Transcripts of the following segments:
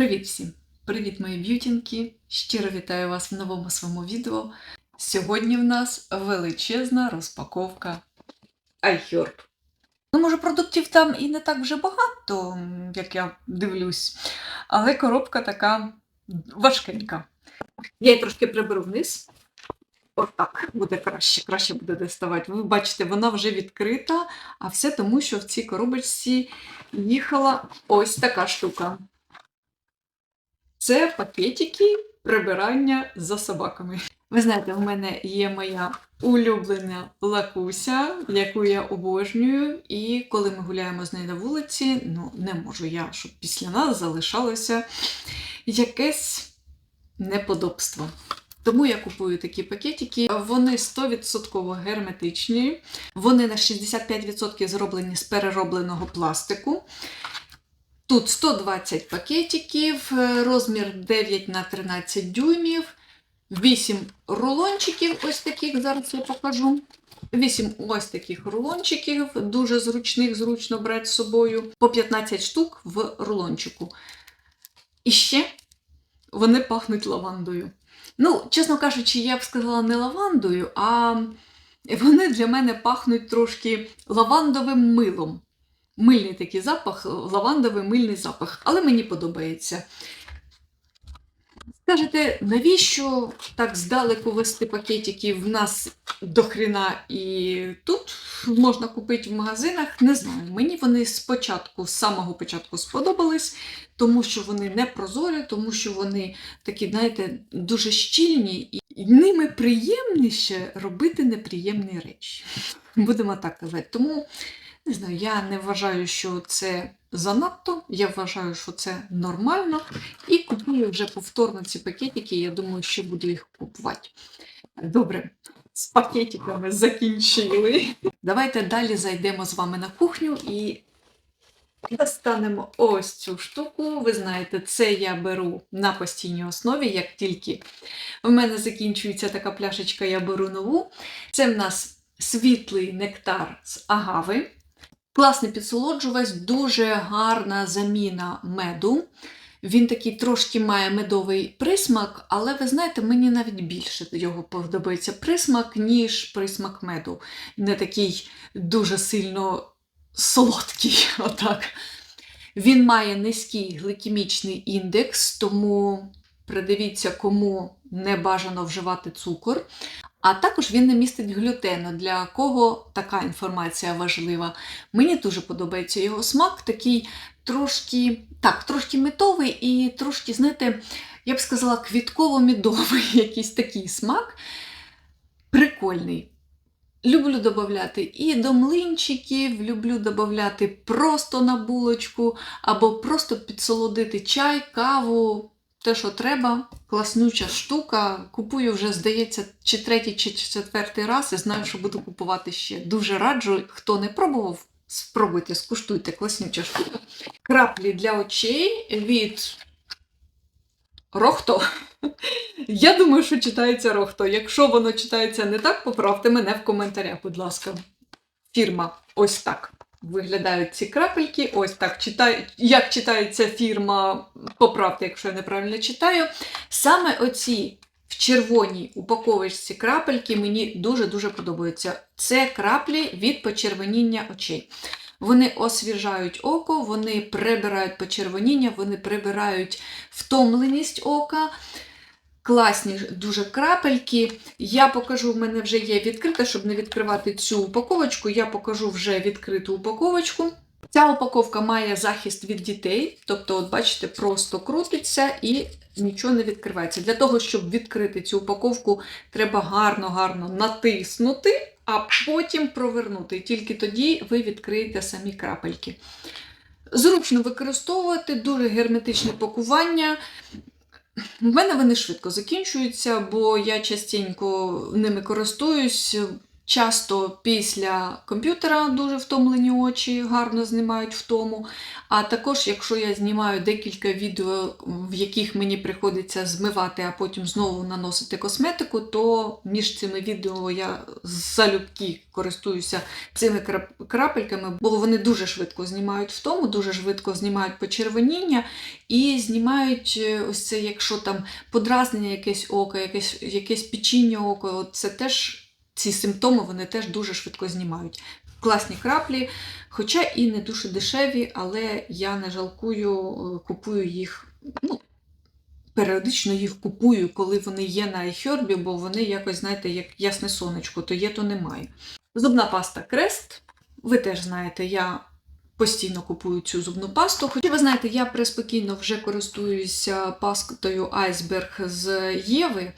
Привіт всім! Привіт, мої б'ютінки! Щиро вітаю вас в новому своєму відео. Сьогодні в нас величезна розпаковка iHerb. Ну, може, продуктів там і не так вже багато, як я дивлюсь, але коробка така важкенька. Я її трошки приберу вниз. Отак буде краще, краще буде доставати. Ви бачите, вона вже відкрита, а все тому, що в цій коробочці їхала ось така штука. Це пакетики прибирання за собаками. Ви знаєте, в мене є моя улюблена лакуся, яку я обожнюю. І коли ми гуляємо з нею на вулиці, ну не можу я, щоб після нас залишалося якесь неподобство. Тому я купую такі пакетики. Вони 100% герметичні, вони на 65% зроблені з переробленого пластику. Тут 120 пакетиків, е, розмір 9 на 13 дюймів, 8 рулончиків, ось таких, зараз я покажу. 8 ось таких рулончиків, дуже зручних, зручно брати з собою, по 15 штук в рулончику. І ще вони пахнуть лавандою. Ну, чесно кажучи, я б сказала не лавандою, а вони для мене пахнуть трошки лавандовим милом. Мильний такий запах, лавандовий мильний запах, але мені подобається. Скажете, навіщо так здалеку вести пакетики? В нас до хрена і тут можна купити в магазинах. Не знаю. Мені вони спочатку, з самого початку сподобались, тому що вони не прозорі, тому що вони такі, знаєте, дуже щільні, і ними приємніше робити неприємні речі. Будемо так казати. Тому. Не знаю, я не вважаю, що це занадто. Я вважаю, що це нормально. І купую вже повторно ці пакетики. Я думаю, що буду їх купувати. Добре, з пакетиками закінчили. Давайте далі зайдемо з вами на кухню і достанемо ось цю штуку. Ви знаєте, це я беру на постійній основі, як тільки в мене закінчується така пляшечка, я беру нову. Це в нас світлий нектар з агави. Класний підсолоджувач, дуже гарна заміна меду. Він такий трошки має медовий присмак, але ви знаєте, мені навіть більше його подобається присмак, ніж присмак меду. Не такий дуже сильно солодкий. Отак. Він має низький гликемічний індекс, тому придивіться, кому не бажано вживати цукор. А також він не містить глютену, для кого така інформація важлива. Мені дуже подобається його смак, такий трошки так, трошки метовий і трошки, знаєте, я б сказала, квітково-мідовий якийсь такий смак. Прикольний. Люблю додати і до млинчиків, люблю додати просто на булочку, або просто підсолодити чай, каву те, що треба, класнюча штука. Купую вже, здається, чи третій, чи четвертий раз і знаю, що буду купувати ще. Дуже раджу, хто не пробував, спробуйте, скуштуйте класнюча штука. Краплі для очей від Рохто. Я думаю, що читається Рохто. Якщо воно читається не так, поправте мене в коментарях, будь ласка. Фірма ось так. Виглядають ці крапельки. Ось так читаю. Як читається фірма, поправте, якщо я неправильно читаю. Саме оці в червоній упаковочці крапельки мені дуже-дуже подобаються. Це краплі від почервоніння очей. Вони освіжають око, вони прибирають почервоніння, вони прибирають втомленість ока. Класні дуже крапельки. Я покажу, в мене вже є відкрита, щоб не відкривати цю упаковочку, я покажу вже відкриту упаковочку. Ця упаковка має захист від дітей, тобто, от бачите, просто крутиться і нічого не відкривається. Для того, щоб відкрити цю упаковку, треба гарно-гарно натиснути, а потім провернути. Тільки тоді ви відкриєте самі крапельки. Зручно використовувати, дуже герметичне пакування. У мене вони швидко закінчуються, бо я частенько ними користуюсь. Часто після комп'ютера дуже втомлені очі, гарно знімають втому. А також, якщо я знімаю декілька відео, в яких мені приходиться змивати, а потім знову наносити косметику, то між цими відео я залюбки користуюся цими крап- крапельками, бо вони дуже швидко знімають втому, дуже швидко знімають почервоніння і знімають е, ось це, якщо там подразнення якесь око, якесь, якесь печіння ока, це теж ці симптоми вони теж дуже швидко знімають. Класні краплі, хоча і не дуже дешеві, але я не жалкую, е, купую їх. Ну, періодично їх купую, коли вони є на iHerb, бо вони якось, знаєте, як ясне сонечко, то є, то немає. Зубна паста Крест. Ви теж знаєте, я постійно купую цю зубну пасту. Хоча ви знаєте, я преспокійно вже користуюся пастою Айсберг з Єви.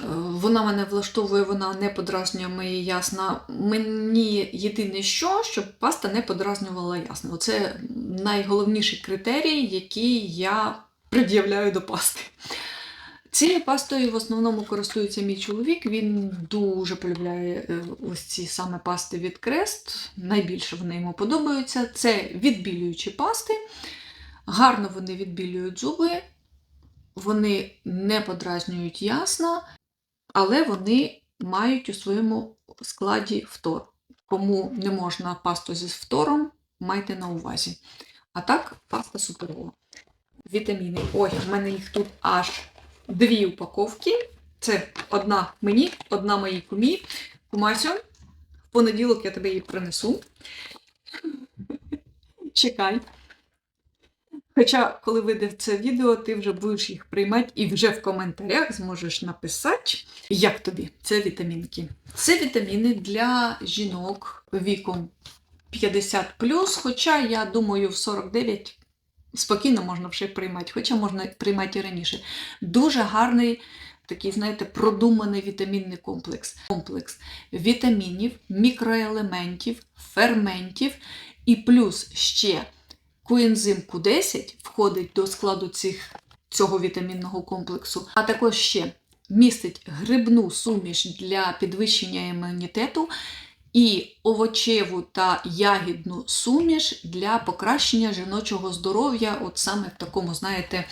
Е, Вона мене влаштовує, вона не подразнює мої ясна. Мені єдине що, щоб паста не подразнювала ясна. Оце найголовніший критерій, який я пред'являю до пасти. Цією пастою в основному користується мій чоловік. Він дуже полюбляє е, ось ці саме пасти від Крест. Найбільше вони йому подобаються. Це відбілюючі пасти. Гарно вони відбілюють зуби, вони не подразнюють ясна, але вони мають у своєму складі фтор. Кому не можна пасту зі фтором, майте на увазі. А так, паста суперова. Вітаміни. Ой, в мене їх тут аж дві упаковки. Це одна мені, одна моїй кумі. Кумасю, в понеділок я тебе її принесу. Чекай. Хоча, коли вийде це відео, ти вже будеш їх приймати і вже в коментарях зможеш написати, як тобі це вітамінки. Це вітаміни для жінок віком 50 хоча я думаю, в 49 спокійно можна вже приймати, хоча можна приймати і раніше. Дуже гарний. Такий, знаєте, продуманий вітамінний комплекс. Комплекс вітамінів, мікроелементів, ферментів і плюс ще коензим Q10 входить до складу цих, цього вітамінного комплексу, а також ще містить грибну суміш для підвищення імунітету і овочеву та ягідну суміш для покращення жіночого здоров'я, от саме в такому, знаєте,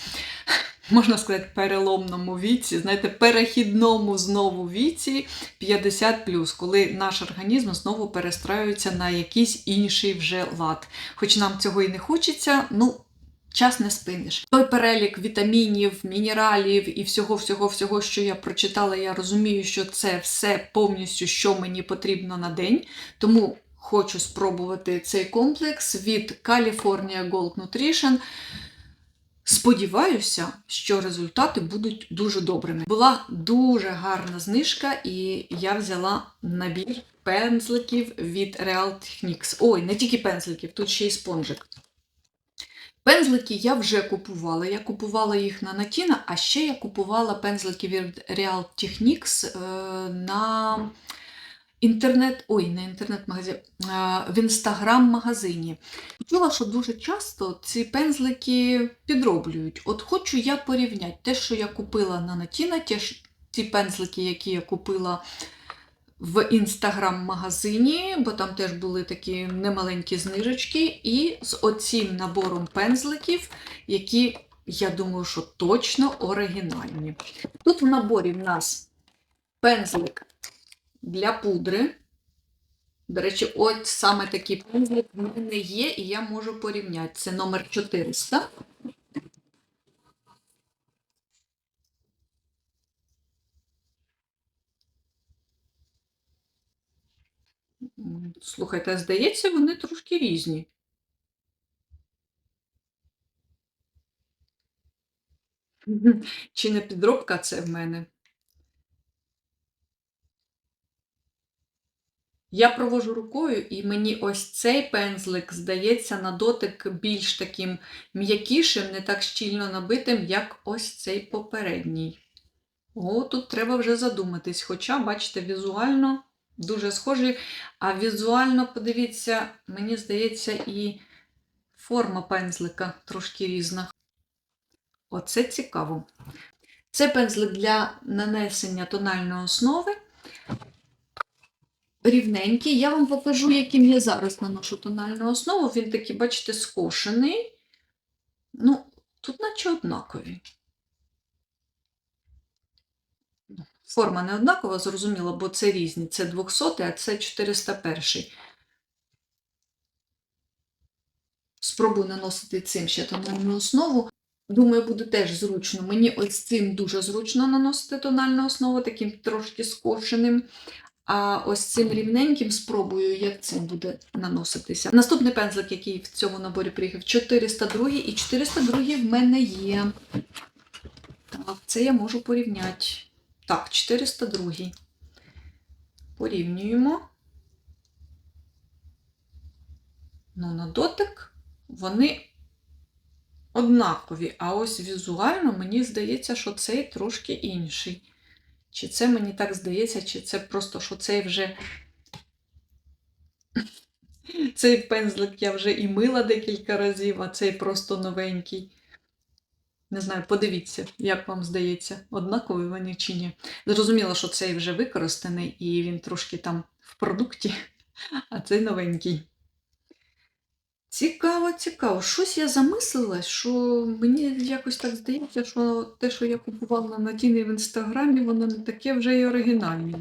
можна сказати, переломному віці, знаєте, перехідному знову віці 50 коли наш організм знову перестраюється на якийсь інший вже лад. Хоч нам цього і не хочеться, ну. Час не спиниш. Той перелік вітамінів, мінералів і всього-всього-всього, що я прочитала, я розумію, що це все повністю, що мені потрібно на день. Тому хочу спробувати цей комплекс від California Gold Nutrition. Сподіваюся, що результати будуть дуже добрими. Була дуже гарна знижка, і я взяла набір пензликів від Real Techniques. Ой, не тільки пензликів, тут ще й спонжик. Пензлики я вже купувала. Я купувала їх на Натіна, а ще я купувала пензлики від Real Techniques е, на інтернет, ой, не інтернет-магазин, в інстаграм-магазині. Почула, що дуже часто ці пензлики підроблюють. От хочу я порівняти те, що я купила на Натіна, ті, пензлики, які я купила в інстаграм-магазині, бо там теж були такі немаленькі знижечки, і з оцим набором пензликів, які, я думаю, що точно оригінальні. Тут в наборі в нас пензлик для пудри. До речі, от саме такий пензлик в мене є, і я можу порівняти. Це номер 400. Слухайте, здається, вони трошки різні. Чи не підробка це в мене? Я провожу рукою, і мені ось цей пензлик здається на дотик більш таким м'якішим, не так щільно набитим, як ось цей попередній. О, тут треба вже задуматись. Хоча, бачите, візуально дуже схожий. А візуально, подивіться, мені здається, і форма пензлика трошки різна. Оце цікаво. Це пензлик для нанесення тональної основи. Рівненький. Я вам покажу, яким я зараз наношу тональну основу. Він такий, бачите, скошений. Ну, тут наче однакові. Ну, Форма не однакова, зрозуміло, бо це різні. Це 200, а це 401. Спробую наносити цим ще тональну основу. Думаю, буде теж зручно. Мені ось цим дуже зручно наносити тональну основу, таким трошки скошеним. А ось цим рівненьким спробую, як цим буде наноситися. Наступний пензлик, який в цьому наборі приїхав, 402 і 402 в мене є. Так, це я можу порівняти. Так, 402. Порівнюємо. Ну, на дотик вони однакові, а ось візуально мені здається, що цей трошки інший. Чи це мені так здається, чи це просто, що цей вже. Цей пензлик я вже і мила декілька разів, а цей просто новенький. Не знаю, подивіться, як вам здається, однакові вони чи ні. Зрозуміло, що цей вже використаний і він трошки там в продукті, а цей новенький. Цікаво, цікаво. Щось я замислилась, що мені якось так здається, що те, що я купувала на тіні в інстаграмі, воно не таке вже й оригінальне.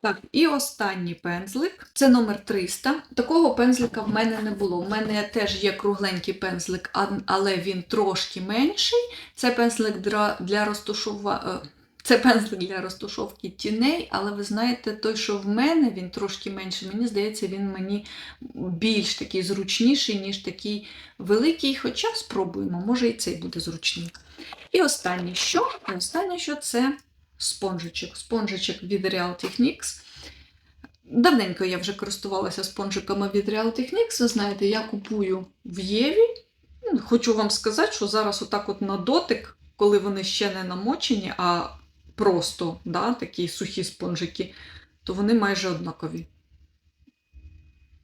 Так, і останній пензлик. Це номер 300. Такого пензлика в мене не було. У мене теж є кругленький пензлик, але він трошки менший. Це пензлик для, для розташування. Це пензлик для розташовки тіней, але ви знаєте, той, що в мене, він трошки менший. Мені здається, він мені більш такий зручніший, ніж такий великий. Хоча спробуємо, може і цей буде зручний. І останнє що? І останнє що це спонжичок. Спонжичок від Real Techniques. Давненько я вже користувалася спонжиками від Real Techniques. Ви знаєте, я купую в Єві. Хочу вам сказати, що зараз отак от на дотик, коли вони ще не намочені, а просто да, такі сухі спонжики, то вони майже однакові.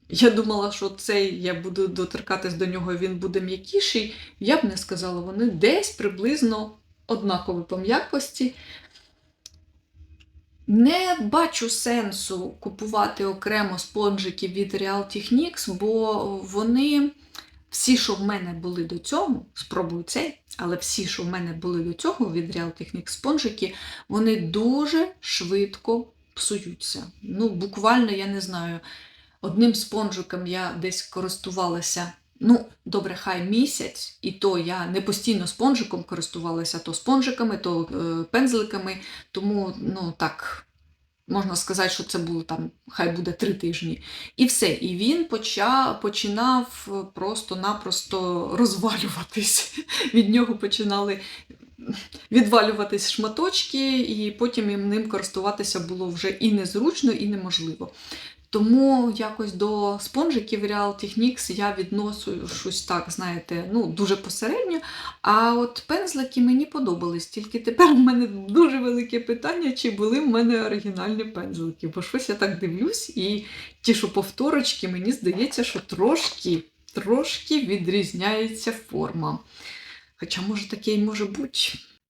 Я думала, що цей я буду доторкатись до нього, він буде м'якіший. Я б не сказала, вони десь приблизно однакові по м'якості. Не бачу сенсу купувати окремо спонжики від Real Techniques, бо вони всі, що в мене були до цього, спробую цей, але всі, що в мене були до цього від Real Techniques спонжики, вони дуже швидко псуються. Ну, буквально, я не знаю, одним спонжиком я десь користувалася. Ну, добре, хай місяць, і то я не постійно спонжиком користувалася, то спонжиками, то е, пензликами, тому, ну так, можна сказати, що це було там, хай буде три тижні. І все. І він почав, починав просто-напросто розвалюватись. Від нього починали відвалюватись шматочки, і потім ним користуватися було вже і незручно, і неможливо. Тому якось до спонжиків Real Techniques я відношу щось так, знаєте, ну, дуже посередньо. А от пензлики мені подобались. Тільки тепер в мене дуже велике питання, чи були в мене оригінальні пензлики. Бо щось я так дивлюсь, і ті, що повторочки, мені здається, що трошки, трошки відрізняється форма. Хоча, може, таке і може бути.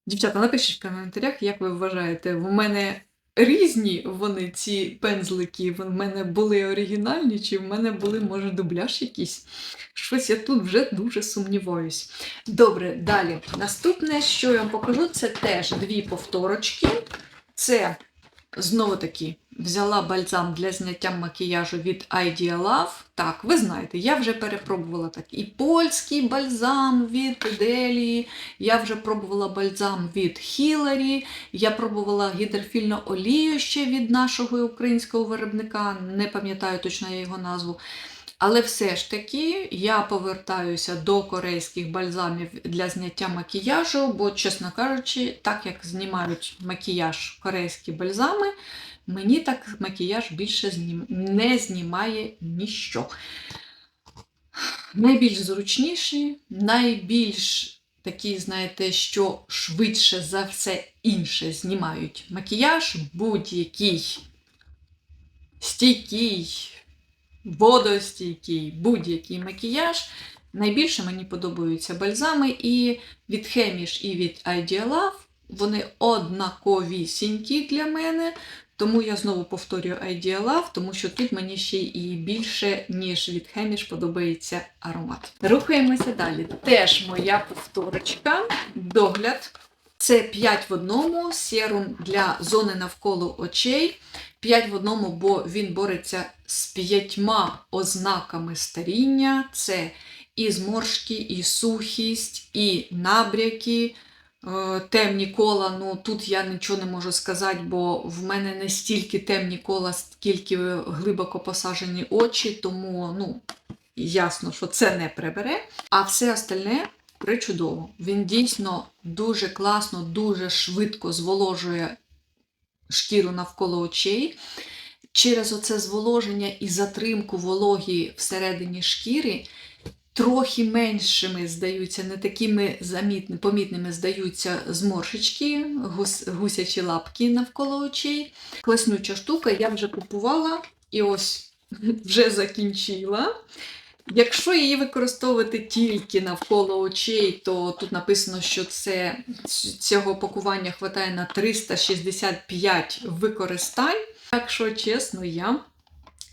Дівчата, напишіть в коментарях, як ви вважаєте, в мене різні вони, ці пензлики. В мене були оригінальні, чи в мене були, може, дубляж якийсь. Щось я тут вже дуже сумніваюсь. Добре, далі. Наступне, що я вам покажу, це теж дві повторочки. Це знову таки взяла бальзам для зняття макіяжу від Idea Love. Так, ви знаєте, я вже перепробувала так і польський бальзам від Делії, я вже пробувала бальзам від Хіларі, я пробувала гідрофільну олію ще від нашого українського виробника, не пам'ятаю точно я його назву. Але все ж таки я повертаюся до корейських бальзамів для зняття макіяжу, бо, чесно кажучи, так як знімають макіяж корейські бальзами, мені так макіяж більше не знімає ніщо. Найбільш зручніші, найбільш такі, знаєте, що швидше за все інше знімають макіяж, будь-який стійкий, водостійкий, будь-який макіяж. Найбільше мені подобаються бальзами і від Хеміш, і від Idea Love. Вони однаковісінькі для мене, Тому я знову повторюю Idea Love, тому що тут мені ще і більше, ніж від Хеміш подобається аромат. Рухаємося далі. Теж моя повторочка, догляд. Це 5 в одному серум для зони навколо очей. 5 в одному, бо він бореться з п'ятьма ознаками старіння. Це і зморшки, і сухість, і набряки, е, темні кола. Ну тут я нічого не можу сказати, бо в мене не стільки темні кола, скільки глибоко посажені очі, тому ну, ясно, що це не прибере. А все остальне причудово. Він дійсно дуже класно, дуже швидко зволожує шкіру навколо очей. Через оце зволоження і затримку вологі всередині шкіри трохи меншими здаються, не такими замітни, помітними здаються зморшечки, гус, гусячі лапки навколо очей. Класнюча штука, я вже купувала і ось вже закінчила. Якщо її використовувати тільки навколо очей, то тут написано, що це, цього пакування хватає на 365 використань. Якщо чесно, я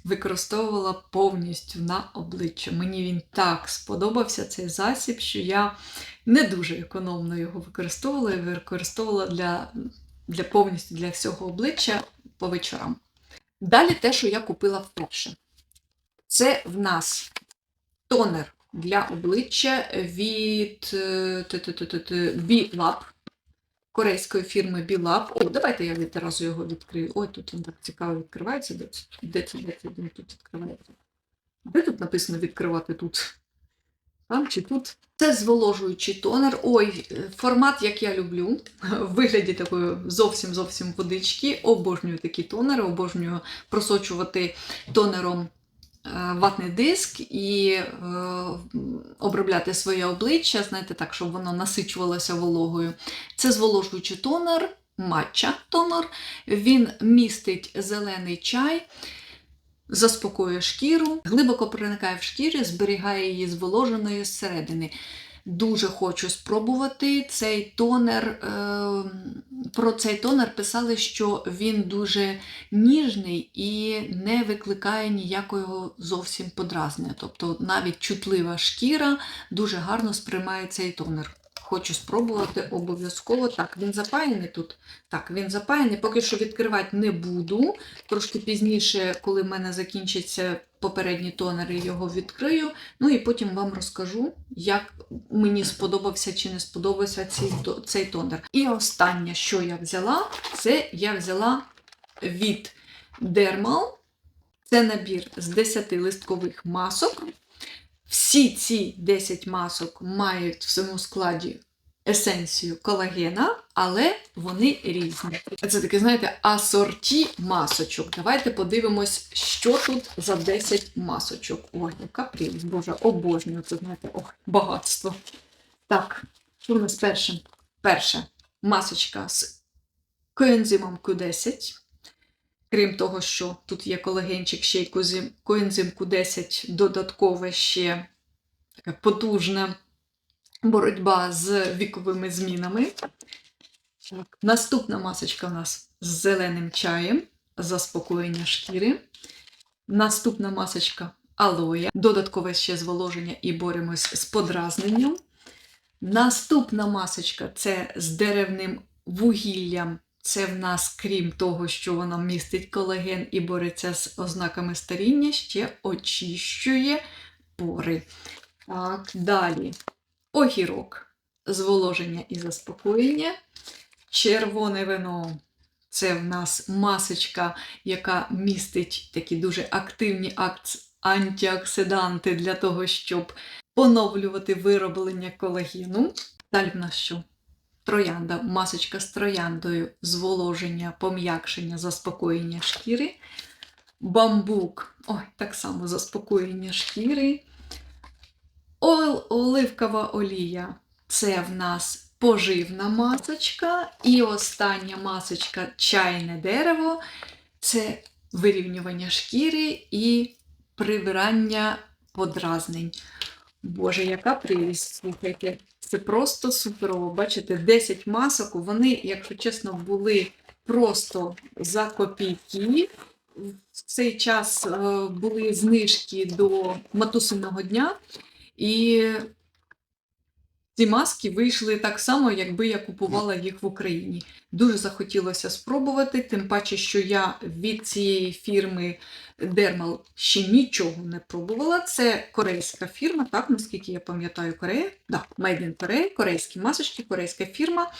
використовувала повністю на обличчя. Мені він так сподобався цей засіб, що я не дуже економно його використовувала і використовувала для, для повністю для всього обличчя по вечорам. Далі те, що я купила вперше. Це в нас тонер для обличчя від е, B-Lab, корейської фірми B-Lab. О, давайте я відразу його відкрию. Ой, тут він так цікаво відкривається. Де це? Де тут відкривається? Де тут написано відкривати тут? Там чи тут? Це зволожуючий тонер. Ой, формат, як я люблю, в вигляді такої зовсім зовсім водички. Обожнюю такі тонери, обожнюю просочувати тонером ватний диск і е, обробляти своє обличчя, знаєте, так, щоб воно насичувалося вологою. Це зволожуючий тонер, матча тонер. Він містить зелений чай, заспокоює шкіру, глибоко проникає в шкірі, зберігає її зволоженою зсередини. Дуже хочу спробувати цей тонер. е, Про цей тонер писали, що він дуже ніжний і не викликає ніякого зовсім подразнення. Тобто навіть чутлива шкіра дуже гарно сприймає цей тонер. Хочу спробувати обов'язково. Так, він запаяний тут. Так, він запаяний. Поки що відкривати не буду. Трошки пізніше, коли в мене закінчаться попередні тонери, його відкрию. Ну і потім вам розкажу, як мені сподобався чи не сподобався цей, цей тонер. І останнє, що я взяла, це я взяла від Dermal. Це набір з 10 листкових масок. Всі ці 10 масок мають в своєму складі есенцію колагена, але вони різні. Це таке, знаєте, асорті масочок. Давайте подивимось, що тут за 10 масочок. Ой, яка прелість, боже, обожнюю це, знаєте, ох, багатство. Так, що в нас перше? Перше масочка з коензимом Q10. Крім того, що тут є колагенчик, ще й коензим Q10, додаткове ще така потужна боротьба з віковими змінами. Наступна масочка у нас з зеленим чаєм, заспокоєння шкіри. Наступна масочка алоя, додаткове ще зволоження і боремось з подразненням. Наступна масочка це з деревним вугіллям. Це в нас, крім того, що вона містить колаген і бореться з ознаками старіння, ще очищує пори. Так, далі. Огірок. Зволоження і заспокоєння. Червоне вино. Це в нас масочка, яка містить такі дуже активні антиоксиданти для того, щоб поновлювати вироблення колагену. Далі в нас що? Троянда, масочка з трояндою, зволоження, пом'якшення, заспокоєння шкіри. Бамбук, ой, так само заспокоєння шкіри. Ол, оливкова олія це в нас поживна масочка. І остання масочка чайне дерево це вирівнювання шкіри і прибирання подразнень. Боже, яка прелість, слухайте. Це просто суперово. Бачите, 10 масок. Вони, якщо чесно, були просто за копійки. В цей час е, були знижки до матусиного дня, і ці маски вийшли так само, якби я купувала їх в Україні. Дуже захотілося спробувати, тим паче, що я від цієї фірми Dermal ще нічого не пробувала. Це корейська фірма, так, наскільки я пам'ятаю, Корея. Да, Made in Korea, корейські масочки, корейська фірма.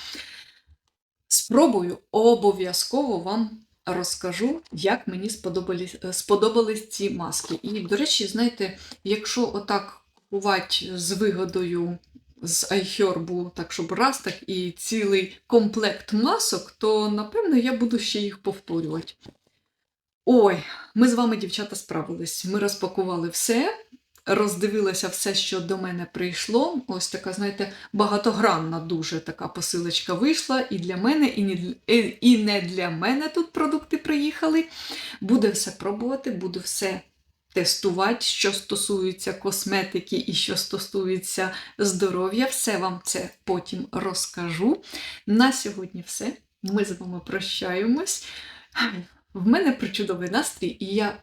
Спробую, обов'язково вам розкажу, як мені сподобались, сподобались ці маски. І, до речі, знаєте, якщо отак купувати з вигодою з iHerb, так щоб раз так і цілий комплект масок, то напевно я буду ще їх повторювати. Ой, ми з вами, дівчата, справились. Ми розпакували все, роздивилися все, що до мене прийшло. Ось така, знаєте, багатогранна дуже така посилочка вийшла. І для мене, і не для, мене тут продукти приїхали. Буде все пробувати, буду все тестувати, що стосується косметики і що стосується здоров'я. Все вам це потім розкажу. На сьогодні все. Ми з вами прощаємось. В мене причудовий настрій, і я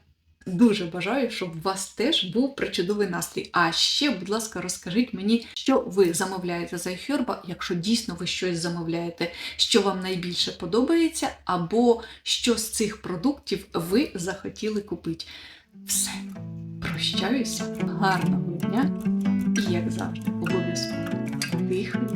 дуже бажаю, щоб у вас теж був причудовий настрій. А ще, будь ласка, розкажіть мені, що ви замовляєте за iHerb, якщо дійсно ви щось замовляєте, що вам найбільше подобається, або що з цих продуктів ви захотіли купити. Все, прощаюся, гарного дня. І, як завжди, обов'язково. Тихої